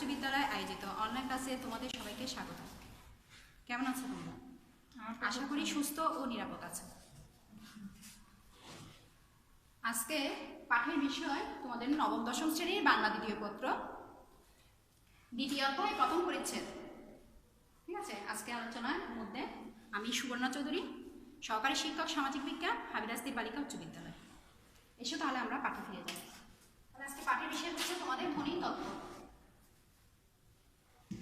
উচ্চ বিদ্যালয় আয়োজিত অনলাইন ক্লাসে তোমাদের সবাইকে স্বাগত। কেমন আছো তোমরা? আশা করি সুস্থ ও নিরাপদ আছো। আজকে পাঠের বিষয় তোমাদের নবম দশম শ্রেণির বাংলা দ্বিতীয় পত্র। দ্বিতীয় অধ্যায় প্রথম পরিচ্ছেদ। ঠিক আছে? আজকে আলোচনার মধ্যে আমি সুবর্ণা চৌধুরী সহকারী শিক্ষক সামাজিক বিজ্ঞান হাবিরাজদি বালিকা উচ্চ বিদ্যালয়। এসো তাহলে আমরা পাঠে ফিরে যাই। আজকে পাঠের বিষয় হচ্ছে তোমাদের ধ্বনি তত্ত্ব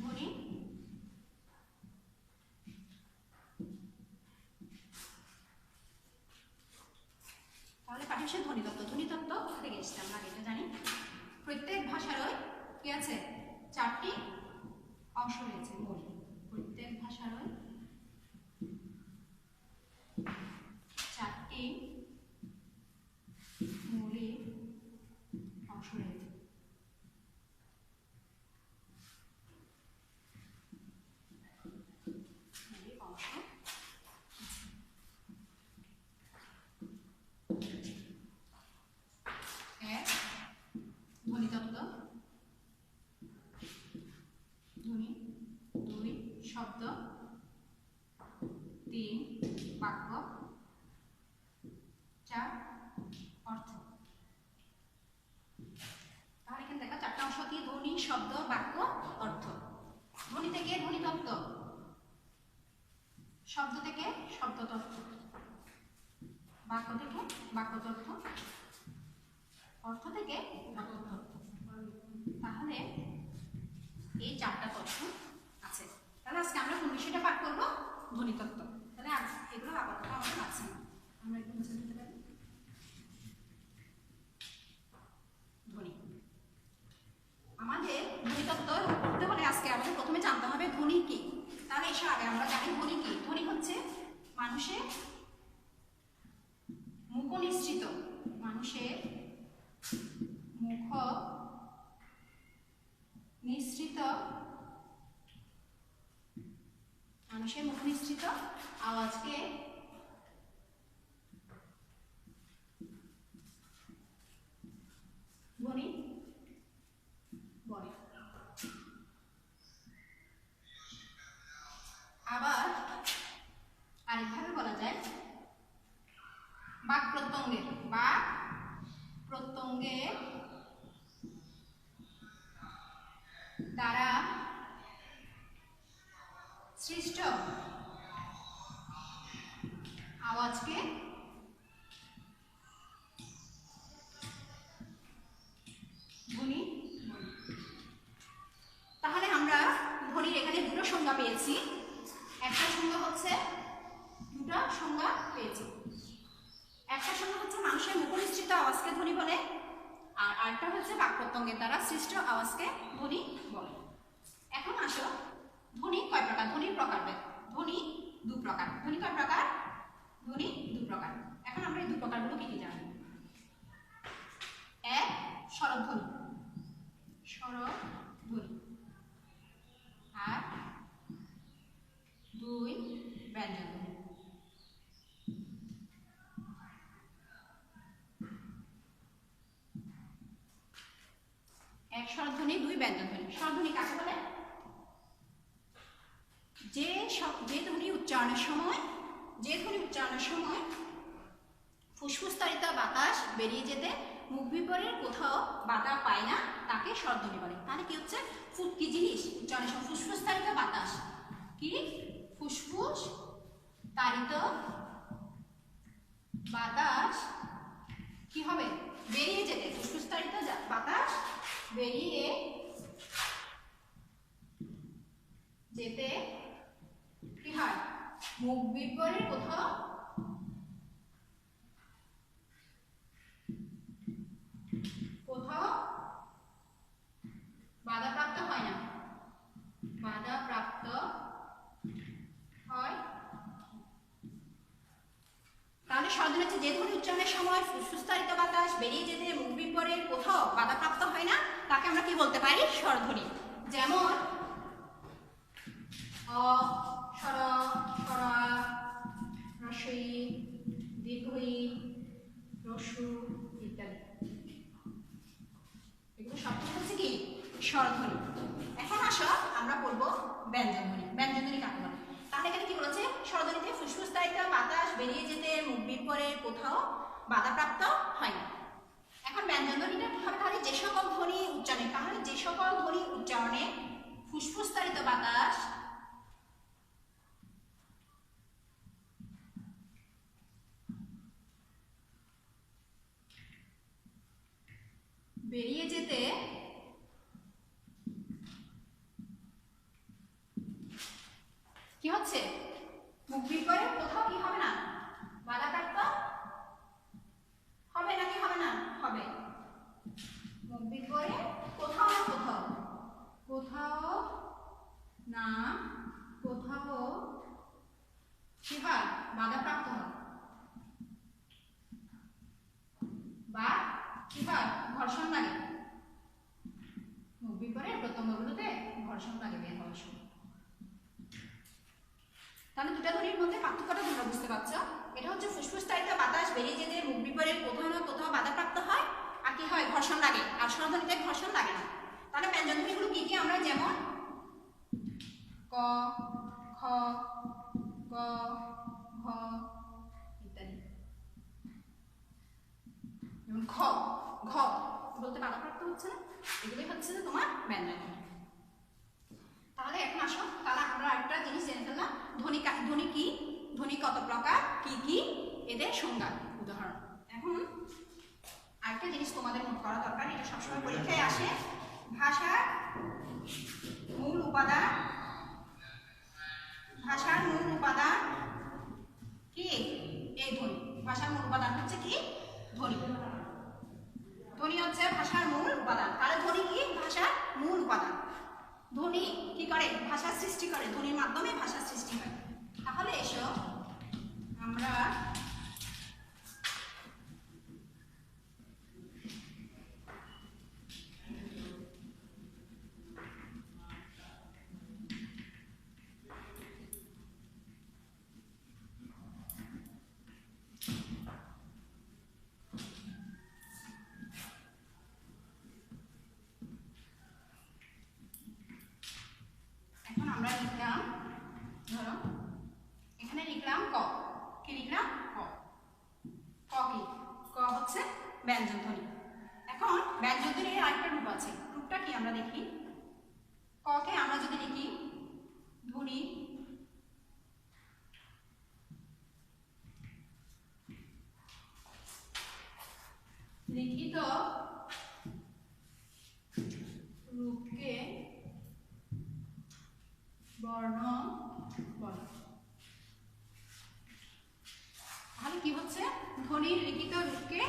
ধ্বনি তাহলে পাঠের বিষয় ধ্বনিতত্ত্ব তত্ত্ব, ধ্বনি তত্ত্ব কোথা থেকে এসছে, আমরা এটা জানি। প্রত্যেক ভাষারই কি আছে? চারটি অংশ রয়েছে। মূল প্রত্যেক ভাষারই চারটি মৌলিক অংশ রয়েছে মৌলিক অংশ এক ধ্বনিতত্ত্ব ধ্বনি দুই শব্দ তিন বাক্য চার অর্থ তাহলে এখানে দেখা চারটা অংশ কি ধ্বনি শব্দ বাক্য অর্থ ধ্বনি থেকে ধ্বনিতত্ত্ব শব্দ থেকে শব্দতত্ত্ব বাক্য থেকে বাক্যতত্ত্ব অর্থ থেকে অর্থতত্ত্ব তাহলে এই চারটা তথ্য আছে তাহলে আজকে আমরা কোন বিষয়টা পাঠ করব ধ্বনিতত্ত্ব তাহলে আজ এগুলো আপাতত আমাদের আছে না আমরা একটু মুছে দিতে পারি ধ্বনি আমাদের ধ্বনিতত্ত্ব পড়তে হলে আজকে আমাদের প্রথমে জানতে হবে ধ্বনি কি তাহলে এসে আগে আমরা জানি ধ্বনি কি ধ্বনি হচ্ছে মানুষের মুখ নিঃসৃত মানুষের মুখ নিঃসৃত মানুষের মুখ নিঃসৃত আওয়াজকে ধ্বনি বলে আবার আরেকভাবে বলা যায় বাক প্রত্যঙ্গের বাক প্রত্যঙ্গের দ্বারা সৃষ্ট আওয়াজকে ধ্বনি বলি। তাহলে আমরা ধ্বনির এখানে দুটো সংজ্ঞা পেয়েছি। একটা সংজ্ঞা হচ্ছে, দুটো সংজ্ঞা পেয়েছি। একটা সংজ্ঞা হচ্ছে মানুষের মুখনিশ্চিত আওয়াজকে ধ্বনি বলে, আর আরেকটা হচ্ছে বাকপ্রত্যঙ্গের দ্বারা সৃষ্ট আওয়াজকে ধ্বনি বলে। এখন আসো, ধ্বনি কয় প্রকার? ধ্বনির প্রকারভেদ ধ্বনি দু প্রকার। ধ্বনি কয় প্রকার? ধ্বনি দু প্রকার। এখন আমরা এই দু প্রকারগুলো কি কি জানি? এক, স্বরধ্বনি আর দুই ব্যঞ্জন ধ্বনি এক স্বরধ্বনি দুই ব্যঞ্জনধ্বনি স্বরধ্বনি কাকে বলে যে সব যে ধ্বনি উচ্চারণের সময় যে ধ্বনি উচ্চারণের সময় ফুসফুস্তারিত বাতাস বেরিয়ে যেতে মুখ বিপরের কোথাও বাধা পায় না তাকে স্বরধ্বনি বলে তাহলে কি হচ্ছে ফু- কি জিনিস উচ্চারণের সময় ফুসফুস্তারিত বাতাস কি ফুসফুস তারিত বাতাস কি হবে বেরিয়ে যেতে ফুসফুস্তারিত যা- বাতাস বেরিয়ে যেতে কি হয় মুখ বিপরে কোথাও কোথাও বাধাপ্রাপ্ত হয় না। বাধাপ্রাপ্ত হয় তাহলে হচ্ছে যে ধ্বনি উচ্চারণের সময় ফুসফুস্তারিত বাতাস, বেরিয়ে যেতে, মুখ বিপরের কোথাও বাধাপ্রাপ্ত হয় না, তাকে আমরা কি বলতে পারি? স্বরধ্বনি। যেমন, অ হচ্ছে কি? স্বরধ্বনি। আসো, আমরা পড়ব ব্যঞ্জনধ্বনি। তাহলে এখানে কি বলেছে? স্বরধ্বনিতে ফুসফুস তাইতে বাতাস, বেরিয়ে যেতে, মুখ বিপরে কোথাও বাধাপ্রাপ্ত হয় না। এখন ব্যঞ্জনধ্বনিটা কি হবে তাহলে যে সকল ধ্বনি উচ্চারণে, তাহলে যে সকল ধ্বনি উচ্চারণে ফুসফুস তাড়িত বাতাস বেরিয়ে যেতে কি হচ্ছে? মুখ বিপরে কোথাও কি হবে না? বাধাপ্রাপ্ত হবে নাকি হবে না? হবে। মুখ বিপরে কোথাও না কোথাও? কোথাও না, কোথাও কি হয়? বাধাপ্রাপ্ত হয়। বা কি হয়? ঘর্ষণ লাগে মুখ বিপরে প্রত্যঙ্গগুলোতে ঘর্ষণ লাগে বের হওয়ার সময় মধ্যে পার্থক্যটা তোমরা বুঝতে পারছ। এটা হচ্ছে ফুসফুস তাড়িত বাতাস বেরিয়ে যেতে মুখ বিপরে কোথাও না কোথাও বাধাপ্রাপ্ত হয়। আর কি হয়? ঘর্ষণ লাগে। আর স্বরধ্বনিতে ঘর্ষণ লাগে না। তাহলে ব্যঞ্জনধ্বনিগুলো কি কি? আমরা যেমন ক, খ, গ, ঘ ইত্যাদি। যেমন খ ঘ। বলতে বাধাপ্রাপ্ত হচ্ছে না? এগুলোই হচ্ছে তোমার ব্যঞ্জনধ্বনি তাহলে এখন আসো। তাহলে আমরা একটা জিনিস জেনে ফেললাম। ধ্বনি ধ্বনি কি? ধ্বনি কত প্রকার? কি কি? এদের সংজ্ঞা। উদাহরণ। এখন আরেকটা জিনিস তোমাদের নোট করা দরকার, এটা সবসময় পরীক্ষায় আসে। ভাষার মূল উপাদান, ভাষার মূল উপাদান কি? এই ধ্বনি। ভাষার মূল উপাদান হচ্ছে কি? ধ্বনি। ধ্বনি হচ্ছে ভাষার মূল উপাদান। তাহলে ধ্বনি কি? ভাষার মূল উপাদান। ধ্বনি কি করে? ভাষা সৃষ্টি করে। ধ্বনির মাধ্যমে ভাষা সৃষ্টি করে তাহলে এসো আমরা এখন আমরা লিখলাম, ধরো, এখানে লিখলাম ক। কি লিখলাম? ক। ক কি? ক হচ্ছে ব্যঞ্জন ধ্বনি এখন ব্যঞ্জন ধ্বনির আরেকটা রূপ আছে। রূপটা কি আমরা দেখি? ক কে আমরা যদি লিখি? ধ্বনি। লিখিত রূপকে বর্ণ বলে। তাহলে কি হচ্ছে? ধ্বনির লিখিত রূপকে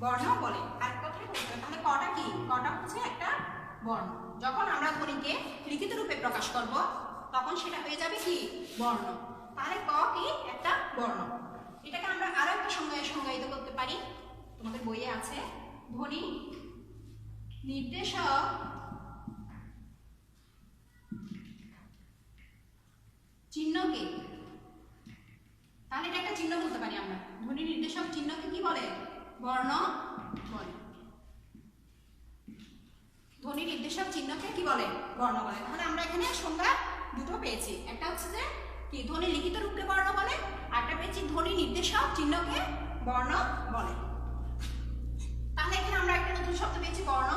বর্ণ বলে। আর কথাই বলতে তাহলে কটা কি? কটা হচ্ছে একটা বর্ণ? যখন আমরা ধ্বনিকে লিখিত রূপে প্রকাশ করব, তখন সেটা হয়ে যাবে কি? বর্ণ। তাহলে ক কি? একটা বর্ণ। এটাকে আমরা আরও একটা সংজ্ঞায় সংজ্ঞায়িত করতে পারি। তোমাদের বইয়ে আছে, ধ্বনি নির্দেশক চিহ্নকে তাহলে এটা একটা চিহ্ন বলতে পারি আমরা। ধ্বনি নির্দেশক চিহ্নকে কি বলে? বর্ণ বলে। ধ্বনি নির্দেশক চিহ্নকে কি বলে? বর্ণ বলে। তাহলে আমরা এখানে সংজ্ঞা দুটো পেয়েছি। একটা হচ্ছে যে কি? ধ্বনি লিখিত রূপকে বর্ণ বলে, আর একটা পেয়েছি ধ্বনি নির্দেশক চিহ্নকে বর্ণ বলে। তাহলে এখানে আমরা একটা নতুন শব্দ পেয়েছি, বর্ণ।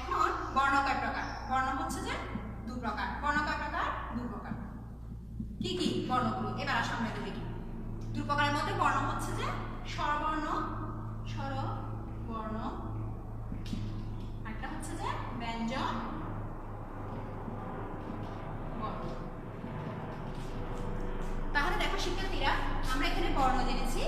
এখন বর্ণ কয় প্রকার। বর্ণ হচ্ছে যে দু প্রকার বর্ণ কয় প্রকার দু প্রকার কি কি? বর্ণগুলো। এবার আসো আমরা দেখি। দু প্রকারের মধ্যে বর্ণ হচ্ছে যে স্বরবর্ণ স্বরবর্ণ। একটা হচ্ছে যে ব্যঞ্জন তাহলে দেখো, শিক্ষার্থীরা, আমরা এখানে বর্ণ জেনেছি,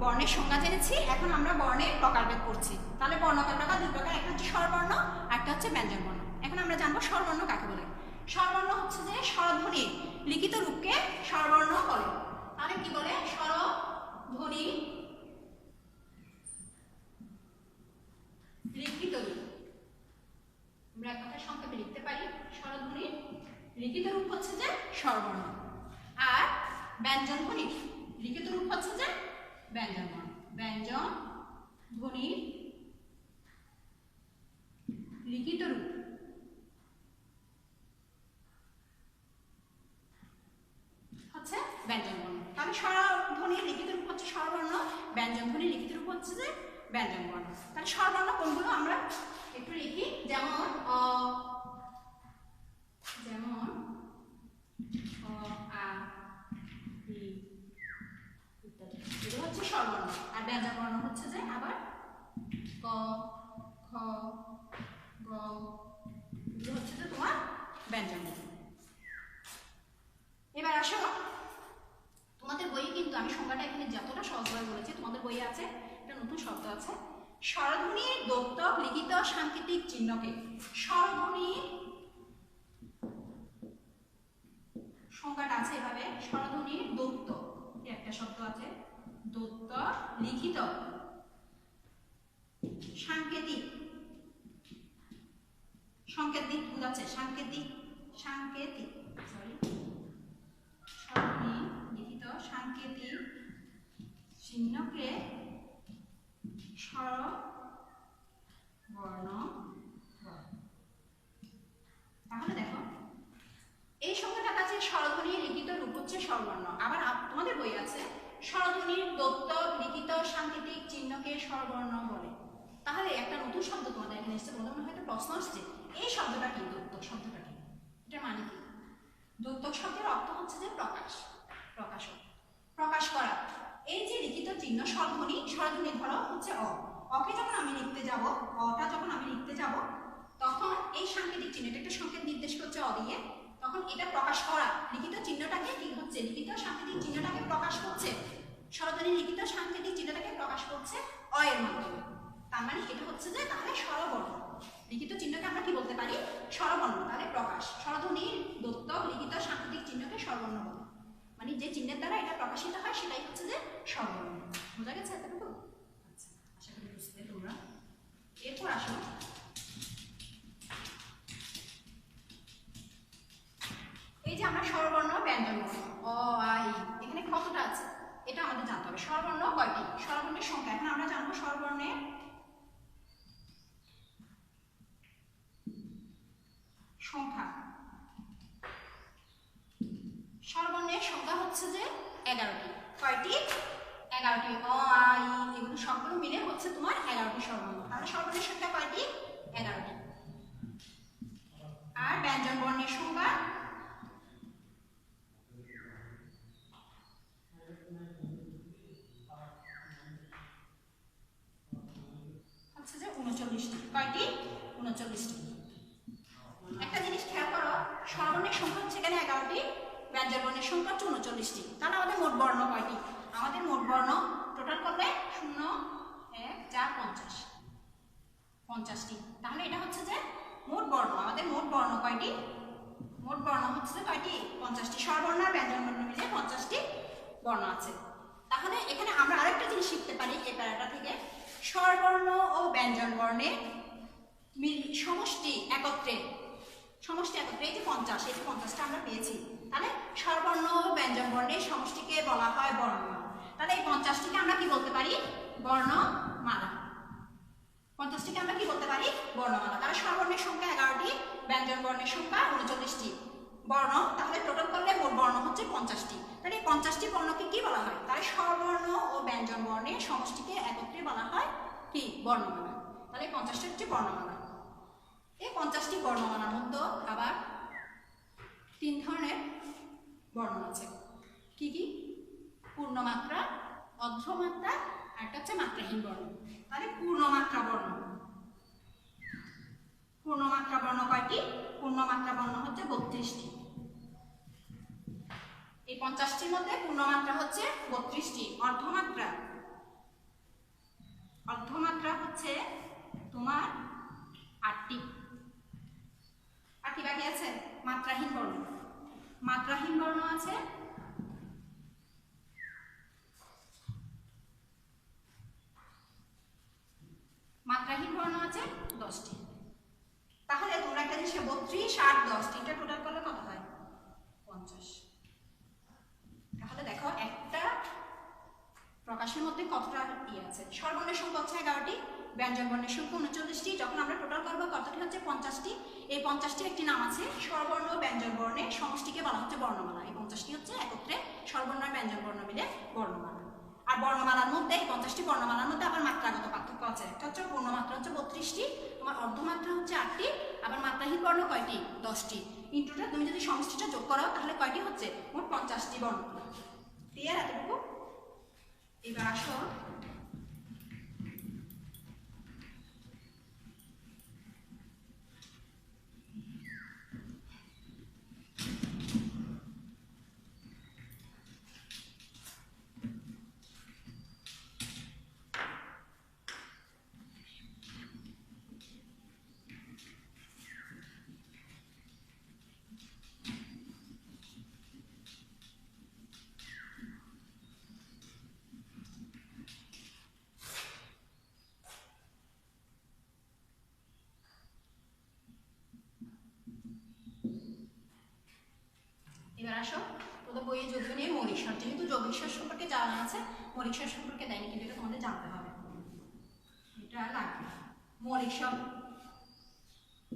বর্ণের সংজ্ঞা জেনেছি, এখন আমরা বর্ণের প্রকারভেদ করছি। তাহলে বর্ণ কয় প্রকার? দুই প্রকার। একটা হচ্ছে স্বরবর্ণ একটা হচ্ছে ব্যঞ্জন বর্ণ এখন আমরা জানব স্বরবর্ণ কাকে বলে। স্বরবর্ণ হচ্ছে যে স্বরধ্বনি। লিখিত রূপকে স্বরবর্ণ বলে তাহলে কি বলে? স্বরধ্বনি লিখিত রূপ। আমরা কথা সংক্ষেপে লিখতে পারি স্বরধ্বনির লিখিত রূপ হচ্ছে যে স্বরবর্ণ। আর ব্যঞ্জন, ধ্বনি, লিখিত রূপ হচ্ছে যে ব্যঞ্জন ব্যঞ্জন ধ্বনির লিখিত রূপ। ব্যঞ্জন বর্ণ। তাহলে স্বরধ্বনি লিখিত রূপ হচ্ছে স্বরবর্ণ, ব্যঞ্জন ধ্বনি লিখিত রূপ হচ্ছে যে ব্যঞ্জন বর্ণ। তাহলে স্বরবর্ণ কোনগুলো আমরা একটু লিখি? যেমন, অ, যেমন হচ্ছে আর হচ্ছে যে আবার ক, খ হচ্ছে যে তোমার এবার আসো। তোমাদের বইয়ে কিন্তু আমি সংজ্ঞাটা এখানে যতটা সহজভাবে বলেছি, তোমাদের বইয়ে আছে, একটা নতুন শব্দ আছে। স্বরধ্বনির দোক্তক লিখিত সাংকেতিক চিহ্নকে। স্বরধ্বনির সংজ্ঞাটা আছে এভাবে স্বরধ্বনির দত্ত একটা শব্দ আছে। দত্ত লিখিত সাংকেতিক, সংকেতিক বোঝাচ্ছে, সাংকেতিক সাংকেতিক সরি স্বরধ্বনি সাংকেতিক চিহ্নকে স্বর, বর্ণ তাহলে দেখো, এই সংখ্যাটার কাছে স্বরধ্বনি লিখিত রূপ হচ্ছে স্বরবর্ণ। আবার তোমাদের বই আছে স্বরধ্বনির দত্ত, লিখিত, সাংকেতিক চিহ্নকে স্বরবর্ণ বলে। তাহলে একটা নতুন শব্দ তোমাদের এখানে এসেছে, তোমাদের মনে হয়তো প্রশ্ন আসছে। এই শব্দটা কি? দত্ত শব্দটা কি? এটা মানে কি? দত্তক শব্দের অর্থ হচ্ছে যে প্রকাশ। প্রকাশক। প্রকাশ করা। এই যে লিখিত চিহ্ন স্বরধ্বনি স্বরধ্বনি ধরো হচ্ছে অ। অকে যখন আমি লিখতে যাব, অটা যখন আমি লিখতে যাব, তখন এই সাংকেতিক চিহ্ন এটা একটা সংকেত নির্দেশ করছে অ দিয়ে। তখন এটা প্রকাশ করা। লিখিত চিহ্নটাকে কি হচ্ছে? লিখিত সাংকেতিক চিহ্নটাকে প্রকাশ করছে। স্বরধ্বনি লিখিত সাংকেতিক চিহ্নটাকে প্রকাশ করছে অ এর মাধ্যমে তার মানে এটা হচ্ছে যে তাহলে স্বরবর্ণ। লিখিত চিহ্নকে আমরা কি বলতে পারি? স্বরবর্ণ। তাহলে প্রকাশ। স্বরধ্বনির দত্ত লিখিত সাংকেতিক চিহ্নকে স্বরবর্ণ বলে। মানে যে চিহ্নের দ্বারা এটা প্রকাশিত হয়, সেটাই হচ্ছে যে স্বরবর্ণ বোঝা গেছে এতটুকু? আচ্ছা আশা করি বুঝতে তোমরা। এরপর আসো। এই যে আমরা স্বরবর্ণ ব্যঞ্জন বর্ণ অ, আই, এখানে কতটা আছে? এটা আমাদের জানতে হবে। স্বরবর্ণ কয়টি? স্বরবর্ণের সংখ্যা। এখন আমরা জানব স্বরবর্ণের সংখ্যা। স্বরবর্ণের সংখ্যা হচ্ছে যে এগারোটি। কয়টি? এগারোটি। অ আ ই এগুলো সবগুলো মিলে হচ্ছে তোমার এগারোটি স্বরবর্ণ তাহলে স্বরবর্ণের সংখ্যা কয়টি? এগারোটি। আর ব্যঞ্জন বর্ণের সংখ্যা? হচ্ছে যে উনচল্লিশটি। কয়টি? উনচল্লিশটি। একটা জিনিস খেয়াল করো স্বরবর্ণের সংখ্যা হচ্ছে এখানে এগারোটি। ব্যঞ্জন বর্ণের সংখ্যা হচ্ছে উনচল্লিশটি। তাহলে আমাদের মোট বর্ণ কয়টি? আমাদের মোট বর্ণ টোটাল করলে শূন্য, এক, চার, পঞ্চাশ। পঞ্চাশটি। তাহলে এটা হচ্ছে যে মোট বর্ণ। আমাদের মোট বর্ণ কয়টি? মোট বর্ণ হচ্ছে যে কয়টি? পঞ্চাশটি। স্বরবর্ণ আর ব্যঞ্জন বর্ণ মিলে পঞ্চাশটি বর্ণ আছে। তাহলে এখানে আমরা আরেকটা জিনিস শিখতে পারি এই প্যারাটা থেকে। স্বরবর্ণ ও ব্যঞ্জন বর্ণের মিল- সমষ্টি একত্রে। সমষ্টি একত্রে, এই যে পঞ্চাশ, এই যে পঞ্চাশটা আমরা পেয়েছি। তাহলে স্বরবর্ণ ও ব্যঞ্জন বর্ণের সমষ্টিকে বলা হয় বর্ণমালা তাহলে এই পঞ্চাশটিকে আমরা কি বলতে পারি? বর্ণমালা। পঞ্চাশটিকে আমরা কি বলতে পারি? বর্ণমালা। তাহলে স্বরবর্ণের সংখ্যা এগারোটি, ব্যঞ্জন বর্ণের সংখ্যা উনচল্লিশটি। বর্ণ, তাহলে টোটাল করলে মোট বর্ণ হচ্ছে পঞ্চাশটি। তাহলে এই পঞ্চাশটি বর্ণকে কি বলা হয়? তাহলে স্বরবর্ণ ও ব্যঞ্জন বর্ণের সমষ্টিকে একত্রে বলা হয় কি? বর্ণমালা। তাহলে পঞ্চাশটি হচ্ছে বর্ণমালা। এই পঞ্চাশটি বর্ণমালার মধ্যে আবার তিন ধরনের বর্ণ আছে। কি কি? পূর্ণমাত্রা, অর্ধমাত্রা, আর একটা হচ্ছে মাত্রাহীন বর্ণ। তাহলে পূর্ণমাত্রা বর্ণ। পূর্ণমাত্রা বর্ণ কয়টি? পূর্ণমাত্রা বর্ণ হচ্ছে বত্রিশটি। এই পঞ্চাশটির মধ্যে পূর্ণমাত্রা হচ্ছে বত্রিশটি। অর্ধমাত্রা। অর্ধমাত্রা হচ্ছে তোমার আটটি। আটটি বাকি আছে? মাত্রাহীন বর্ণ। মাত্রাহীন বর্ণ আছে। মাত্রাহীন বর্ণ আছে দশটি। তাহলে তোমরা একটা জিনিস বত্রিশ আট দশ তিনটা টোটাল করলে কত হয়? পঞ্চাশ। তাহলে দেখো, একটা প্রকাশের মধ্যে কতটা ইয়ে আছে? স্বরবর্ণের সংখ্যা হচ্ছে এগারোটি। ব্যঞ্জন বর্ণের সংখ্যা উনচল্লিশটি, যখন আমরা টোটাল করব কতটি হচ্ছে পঞ্চাশটি। এই পঞ্চাশটি একটি নাম আছে স্বরবর্ণ ব্যঞ্জন বর্ণের সমষ্টিকে বলা হচ্ছে বর্ণমালা। এই পঞ্চাশটি হচ্ছে একত্রে স্বরবর্ণ ব্যঞ্জন বর্ণ মিলে বর্ণমালা। আর বর্ণমালার মধ্যে, এই পঞ্চাশটি বর্ণমালার মধ্যে আবার মাত্রাগত পার্থক্য আছে। একটা হচ্ছে পূর্ণমাত্রা হচ্ছে বত্রিশটি, তোমার অর্ধমাত্রা হচ্ছে আটটি, আবার মাত্রাহীন বর্ণ কয়টি? দশটি। ইন্টুটা তুমি যদি সমষ্টিটা যোগ করো, তাহলে কয়টি হচ্ছে? মোট পঞ্চাশটি বর্ণমালা। ক্লিয়ার এতটুকু? এবার আসো এবার আসো। তোদের বইয়ে যদিও নিয়ে মৌলিক যেহেতু যৌগিক স্বর সম্পর্কে জানা আছে, মৌলিক সম্পর্কে দেয়নি, কিন্তু এটা তোমাদের জানতে হবে। এটা লাগবে। মৌলিক স্বর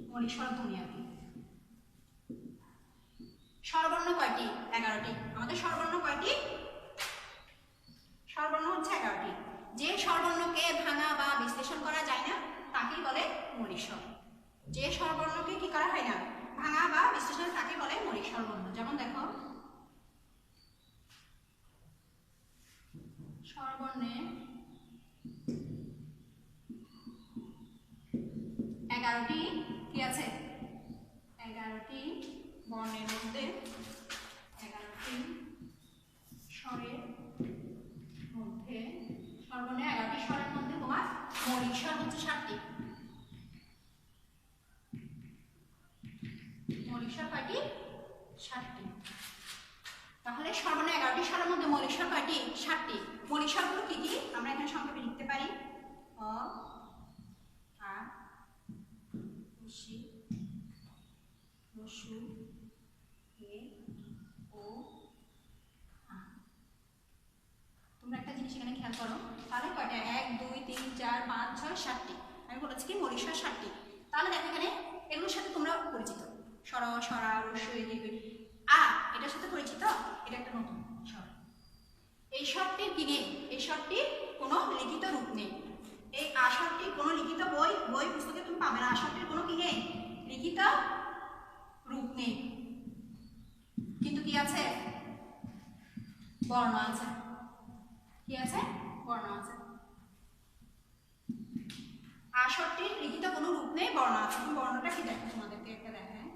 ধ্বনি স্বরবর্ণ কয়টি? এগারোটি। আমাদের স্বরবর্ণ কয়টি? স্বরবর্ণ হচ্ছে এগারোটি। যে স্বরবর্ণকে ভাঙা বা বিশ্লেষণ করা যায় না, তাকেই বলে মৌলিক যে স্বরবর্ণকে কি করা হয় না ভাঙা বা বিশ্লেষণ তাকে বলে মৌলিক স্বরবর্ণ যেমন দেখো স্বরবর্ণে এগারোটি কি আছে? এগারোটি বর্ণের মধ্যে এগারোটি স্বরের মধ্যে স্বরবর্ণে এগারোটি স্বরের মধ্যে তোমার মৌলিক স্বর ষাটটি মৌলিক স্বর কয়টি ষাটটি তাহলে এগারোটি স্বরের মধ্যে মৌলিক স্বর কয়টি? ষাটটি মৌলিক স্বরগুলো কি কি? আমরা এখানে সংক্ষেপে লিখতে পারি। রসু তোমরা একটা জিনিস এখানে খেয়াল করো। তাহলে কয়টা? এক, দুই, তিন, চার, পাঁচ, ছয়, সাতটি। আমি বলেছি কি? মৌলিক স্বর ষাটটি তাহলে দেখো এখানে এগুলোর সাথে তোমরা পরিচিত। সর, সরা, রস্য এ আ, এটার সাথে পরিচিত? এটা একটা নতুন স্বর এই স্বরটির কি নেই? এই স্বরটির কোনো লিখিত রূপ নেই। এই আসরটির কোনো লিখিত বই বই পুস্তকে তুমি পাবে না। আসরটির কোনো কি নেই? লিখিত রূপ নেই। কিন্তু কি আছে? বর্ণ আছে। কি আছে? বর্ণ আছে। আসরটির লিখিত কোনো রূপ নেই, বর্ণ আছে। বর্ণটা কি দেখো তোমাদেরকে একটা দেখায়।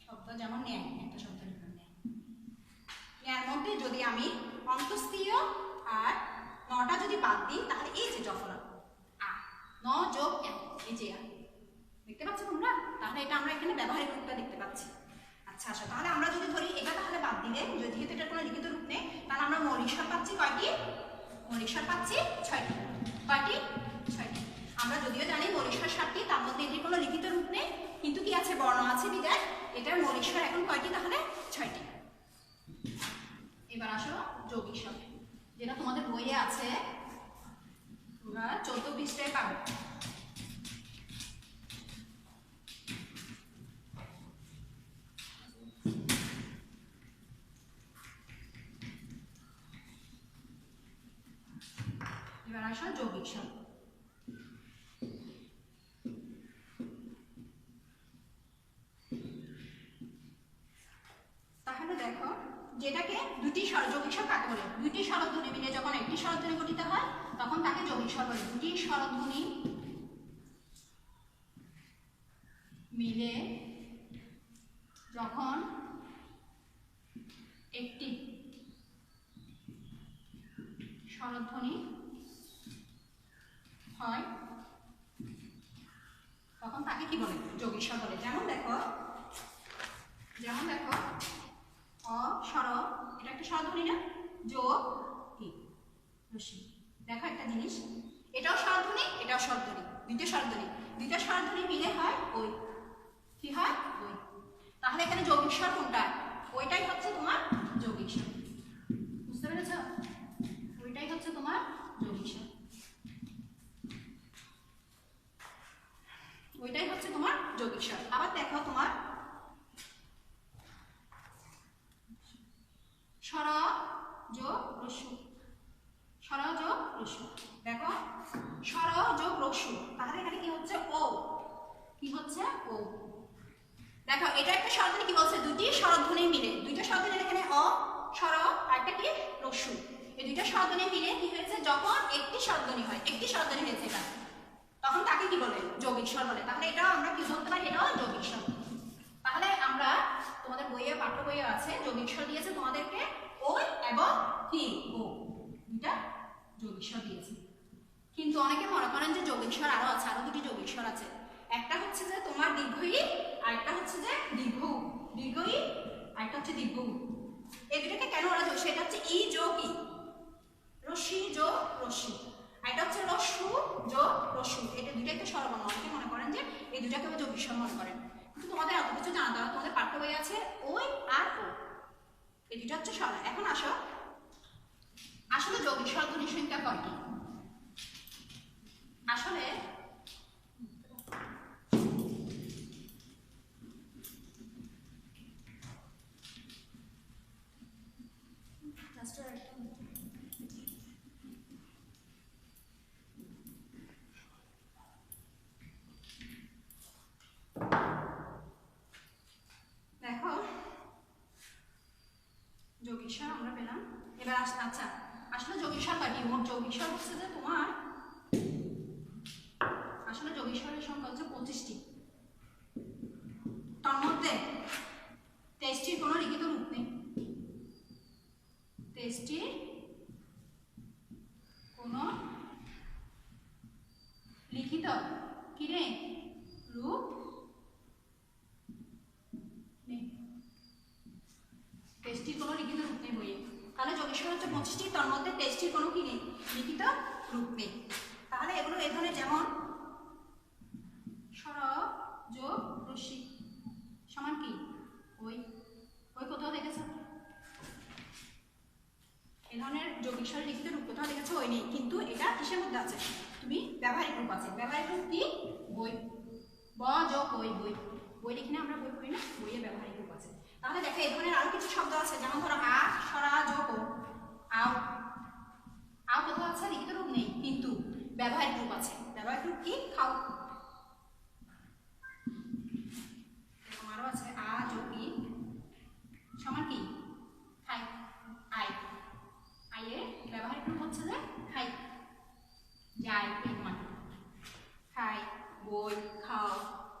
শব্দ যেমন ন্যায় একটা শব্দ। ন্যায়ের মধ্যে যদি আমি অন্তস্তীয় আর নটা যদি বাদ দিই, তাহলে এই যে জফলা আ, ন যোগ এক, এই যে আ দেখতে পাচ্ছ তোমরা? তাহলে এটা আমরা এখানে ব্যবহারিক রূপটা দেখতে পাচ্ছি। আচ্ছা আচ্ছা তাহলে আমরা যদি ধরি এটা তাহলে বাদ দিলে যেহেতু এটার কোনো লিখিত রূপ নেই, তাহলে আমরা মৌলিক স্বর পাচ্ছি কয়টি? মৌলিক স্বর পাচ্ছি ছয়টি। কয়টি? ছয়টি। আমরা যদিও জানি মৌলিক স্বর সাতটি, তার মধ্যে এটির কোনো লিখিত রূপ নেই, কিন্তু কি আছে? বর্ণ আছে বিদায়। এটার মৌলিক স্বর এখন কয়টি তাহলে? ছয়টি। এবার আসো যৌগিক সাথে যেটা তোমাদের বইয়ে আছে তোমরা চৌদ্দ পৃষ্ঠায় পাবে এবার আসো যৌগিক স্বর তাহলে দেখো যেটাকে দুটি স্বর যৌগিক স্বর কাকে বলে দুটি স্বরধ্বনি মিলে যখন একটি স্বরধ্বনি গঠিত হয় তখন তাকে যৌগিক স্বর বলে দুটি স্বরধ্বনি মিলে যখন একটি স্বরধ্বনি হয়। তখন তাকে কি বলে? যোগেশ্বর বলে। যেমন রসু দেখো স্বর যোগ রসু তাহলে এখানে কি হচ্ছে? ও। কি হচ্ছে? ও। দেখো, এটা একটা স্বরধ্বনি কি বলছে? দুটি স্বরধ্বনি মিলে। দুইটা স্বরধ্বনি এখানে অ, স্বর একটা কি? রসু। এই দুইটা স্বরধ্বনি মিলে কি হয়েছে? যখন একটি স্বরধ্বনি হয়, একটি স্বরধ্বনি হয়েছে এটা। তখন তাকে কি বলে? যৌগিক স্বর বলে। তাহলে এটা আমরা কি বলতে পারি? এটাও যৌগিক স্বর। তাহলে আমরা তোমাদের বইয়ে, পাঠ্য বইয়ে আছে, যৌগিক স্বর দিয়েছে তোমাদেরকে ও এবং কি? ও। দুইটা যৌগিক স্বর দিয়েছে। কিন্তু অনেকে মনে করেন যে যৌগিক স্বর আরও আছে, আরও দুটি যৌগিক স্বর আছে। একটা হচ্ছে যে তোমার দীর্ঘ ই আর একটা হচ্ছে যে দীর্ঘ। দীর্ঘ ই আর একটা হচ্ছে দীর্ঘ। এই দুটাকে কেন ওরা যোগ, সেটা হচ্ছে ই যোগ ই। রশ্মি যোগ রশ্মি। এটা হচ্ছে রস্যু যোগ রসু। এটা দুইটাই তো স্বরবর্ণ অনেকে মনে করেন যে এই দুটাকে যৌগিক স্বর মনে করেন। কিন্তু তোমাদের এত কিছু জানা দেওয়া তোমাদের পাঠ্য বই আছে ওই আর ও। এই দুটা হচ্ছে স্বর এখন আসো আসলে যৌগিক স্বরধ্বনির সংখ্যা কয়টি আসলে দেখো যোগেশ্বর আমরা পেলাম। এবার আস আচ্ছা আসলে যোগেশ্বর কাটি মোট যোগেশ্বর হচ্ছে যে তোমার, আসলে যোগেশ্বরের সংখ্যা হচ্ছে পঁচিশটি। তার মধ্যে তেইশটির কোনো লিখিত রূপ নেই তেইশটির কোনো লিখিত কি রে রূপ নেই তেইশটির কোনো লিখিত রূপ নেই বইয়ে তাহলে যোগেশ্বর হচ্ছে পঁচিশটি তার মধ্যে তেইশটির কোনো কি নেই? লিখিত রূপ নেই তাহলে এগুলো এই ধরনের যেমন সর যোগ রশ্মি সমান কি ওই ওই কোথাও দেখেছ এই ধরনের যৌগিক স্বরের লিখিত রূপ কোথাও দেখেছ ওই নেই কিন্তু এটা কিসের মধ্যে আছে তুমি ব্যবহারিক রূপ আছে ব্যবহারিক রূপ কি বই ব যোগ ওই বই বই লিখি না আমরা বই পড়ি না বইয়ে ব্যবহারিক রূপ আছে তাহলে দেখো এই ধরনের আরও কিছু শব্দ আছে যেমন ধরো আ সরা যোগ ও আও আও কোথাও আছে লিখিত রূপ নেই কিন্তু ব্যবহারিক রূপ আছে। ব্যবহারিক রূপ কি? খাও আরও আছে। আ যোগ ই। সমান কি? খাই। আই। আইয়ে ব্যবহারিক রূপ হচ্ছে যে খাই। যাই এরকম আর খাই, বই, খাও।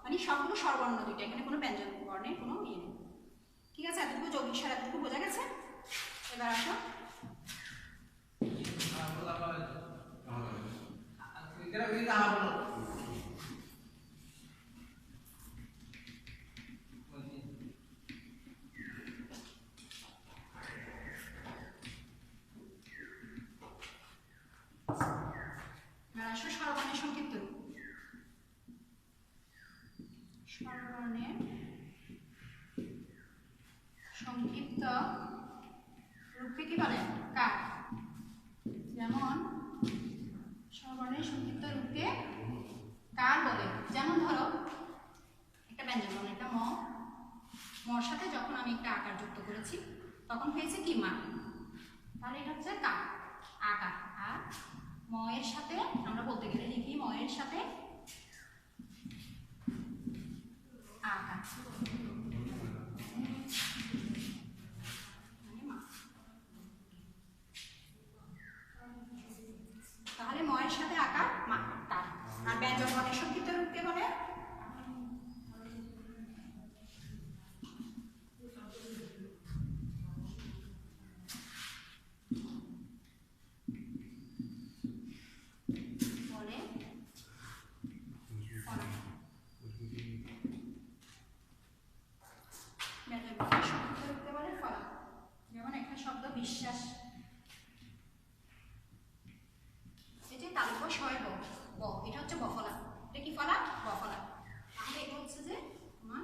মানে সবগুলো স্বরবর্ণ দুইটা। এখানে কোনো ব্যঞ্জন বর্ণের কোনো ইয়ে নেই। ঠিক আছে? এতটুকু যৌগিক স্বর এতটুকু বোঝা গেছে? এবার আসো। আসো স্বরবর্ণের সংক্ষিপ্ত রূপ সংক্ষিপ্ত রূপকে কি বলে কার যেমন স্বরবর্ণের সংক্ষিপ্ত রূপকে কার বলে? যেমন ধরো, একটা ব্যঞ্জন একটা ম। মর সাথে যখন আমি একটা আকার যুক্ত করেছি, তখন হয়েছে কি মা? তাহলে এটা হচ্ছে কা। আকার। আর ময়ের সাথে, আমরা বলতে গেলে লিখি ময়ের সাথে আকার মানে মা। তাহলে ময়ের সাথে আকার মা তার আর ব্যঞ্জন বর্ণের সংক্ষিপ্ত রূপকে বলে বলে ফলা। ব্যঞ্জন বর্ণের সংক্ষিপ্ত রূপকে বলে ফলা যেমন একটা শব্দ বিশ্বাস এটি তালব্য শয় ব ব এটা হচ্ছে বফলা এটা কি ফলা বফলা তাহলে এটা হচ্ছে যে তোমার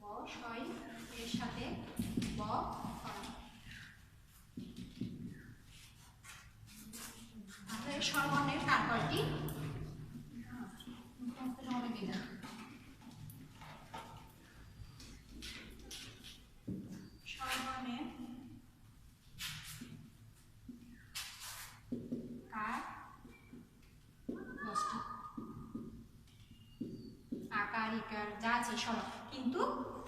ব শয় এর সাথে ব ফলা তাহলে স্বরবর্ণের কার কয়টি মুখস্থ জমাতে দিয়ে দাও। স্বরবর্ণের কার দশটি আকার ইকার যা আছে সব। কিন্তু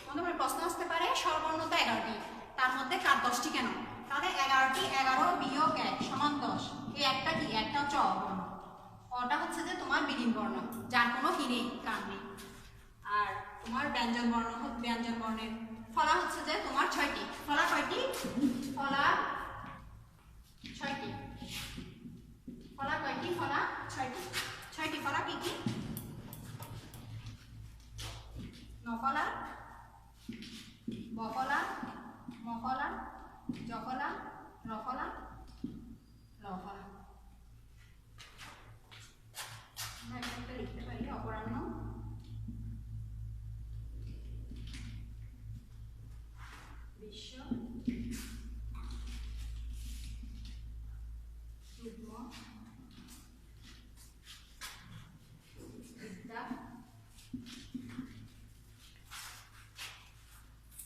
তোমাদের প্রশ্ন আসতে পারে স্বরবর্ণ তো এগারোটি। তার মধ্যে কার দশটি কেন? তাহলে এগারোটি এগারো বিয়োগ এক সমান দশ। এই একটা কি? একটা হচ্ছে অবর্ণ। অটা হচ্ছে যে তোমার বিলীন বর্ণ, যার কোনো কি নেই, কার নেই। আর তোমার ব্যঞ্জন বর্ণ ব্যঞ্জন বর্ণের ফলা হচ্ছে যে তোমার ছয়টি। ফলা কয়টি? ফলা ছয়টি। ফলা কয়টি? ফলা ছয়টি। ছয়টি ফলা কি কি? নফলা বফলা মফলা জফলা রফলা একটা লিখতে পারি অপরাহ্ন। বিশ্ব যুগ্ম বিদ্যা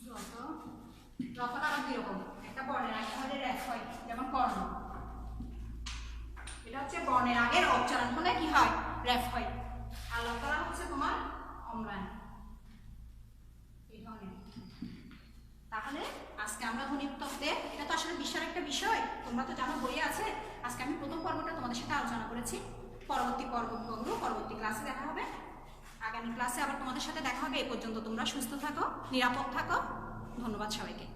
যত রফলা আবার দুই রকম একটা বর্ণের আগে হলে রেফ হয় যেমন কর্ণ এটা হচ্ছে বর্ণের আগের উচ্চারণ হলে কি হয় রেফ হয় আর লফলা হচ্ছে তোমার অম্লান এই ধরনের তাহলে আজকে আমরা ধ্বনিতত্ত্বে এটা তো আসলে বিশাল একটা বিষয় তোমরা তো জানো বইয়ে আছে আজকে আমি প্রথম পর্বটা তোমাদের সাথে আলোচনা করেছি পরবর্তী পর্বগুলো পরবর্তী ক্লাসে দেখা হবে আগামী ক্লাসে আবার তোমাদের সাথে দেখা হবে এই পর্যন্ত তোমরা সুস্থ থাকো নিরাপদ থাকো। ধন্যবাদ সবাইকে।